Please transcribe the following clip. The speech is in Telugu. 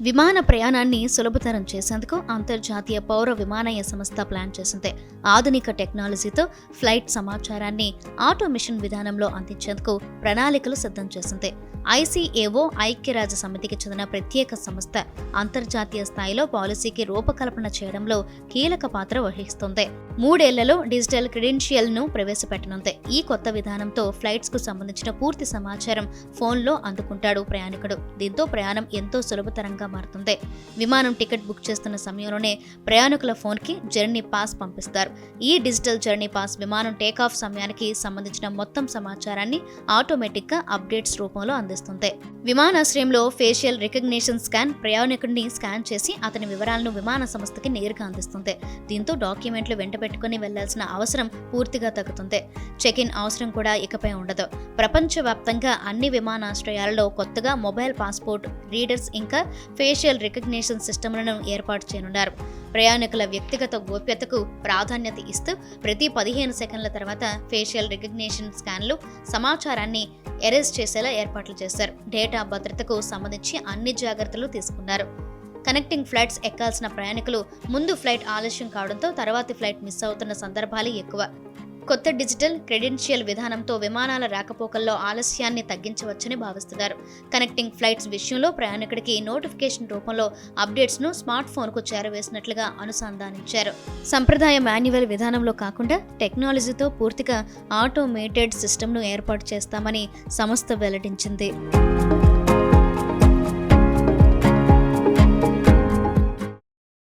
విమాన ప్రయాణాన్ని సులభతరం చేసేందుకు అంతర్జాతీయ పౌర విమానయ సంస్థ ప్లాన్ చేసింది. ఆధునిక టెక్నాలజీతో ఫ్లైట్ సమాచారాన్ని ఆటోమిషన్ విధానంలో అందించేందుకు ప్రణాళికలు సిద్ధం చేసింది. ఐసీఏఓ ఐక్యరాజ్య సమితికి చెందిన ప్రత్యేక సంస్థ అంతర్జాతీయ స్థాయిలో పాలసీకి రూపకల్పన చేయడంలో కీలక పాత్ర వహిస్తుంది. మూడేళ్ళలో డిజిటల్ క్రెడెన్షియల్ను ప్రవేశపెట్టనుంది. ఈ కొత్త విధానంతో ఫ్లైట్స్కు సంబంధించిన పూర్తి సమాచారం ఫోన్లో అందుకుంటాడు ప్రయాణికుడు. దీంతో ప్రయాణం ఎంతో సులభతరంగా మారుతుంది. విమానం టికెట్ బుక్ చేస్తున్న సమయంలోనే ప్రయాణికుల ఫోన్కి జర్నీ పాస్ పంపిస్తారు. ఈ డిజిటల్ జర్నీ పాస్ విమానం టేకాఫ్ సమయానికి సంబంధించిన మొత్తం సమాచారాన్ని ఆటోమేటిక్గా అప్డేట్స్ రూపంలో అందిస్తుంది. విమానాశ్రయంలో ఫేషియల్ రికగ్నిషన్ స్కాన్ ప్రయాణికుడిని స్కాన్ చేసి అతని వివరాలను విమాన సంస్థకి నేరుగా అందిస్తుంది. దీంతో డాక్యుమెంట్లు వెంట పెట్టుకుని వెళ్ళాల్సిన అవసరం పూర్తిగా తగ్గుతుంది. చెక్ ఇన్ అవసరం కూడా ఇకపై ఉండదు. ప్రపంచవ్యాప్తంగా అన్ని విమానాశ్రయాలలో కొత్తగా మొబైల్ పాస్పోర్ట్ రీడర్స్ ఇంకా ఫేషియల్ రికగ్నిషన్ సిస్టమ్లను ఏర్పాటు చేయనున్నారు. ప్రయాణికుల వ్యక్తిగత గోప్యతకు ప్రాధాన్యత ఇస్తూ ప్రతి పదిహేను సెకండ్ల తర్వాత ఫేషియల్ రికగ్నిషన్ స్కాన్లు సమాచారాన్ని ఎరేజ్ చేసేలా ఏర్పాట్లు చేశారు. డేటా భద్రతకు సంబంధించి అన్ని జాగ్రత్తలు తీసుకున్నారు. కనెక్టింగ్ ఫ్లైట్స్ ఎక్కాల్సిన ప్రయాణికులు ముందు ఫ్లైట్ ఆలస్యం కావడంతో తర్వాతి ఫ్లైట్ మిస్ అవుతున్న సందర్భాలు ఎక్కువ. కొత్త డిజిటల్ క్రెడెన్షియల్ విధానంతో విమానాల రాకపోకల్లో ఆలస్యాన్ని తగ్గించవచ్చని భావిస్తున్నారు. కనెక్టింగ్ ఫ్లైట్స్ విషయంలో ప్రయాణికుడికి నోటిఫికేషన్ రూపంలో అప్డేట్స్ను స్మార్ట్ ఫోన్కు చేరవేసినట్లుగా అనుసంధానించారు. సంప్రదాయ మాన్యువల్ విధానంలో కాకుండా టెక్నాలజీతో పూర్తిగా ఆటోమేటెడ్ సిస్టమ్ను ఏర్పాటు చేస్తామని సంస్థ వెల్లడించింది.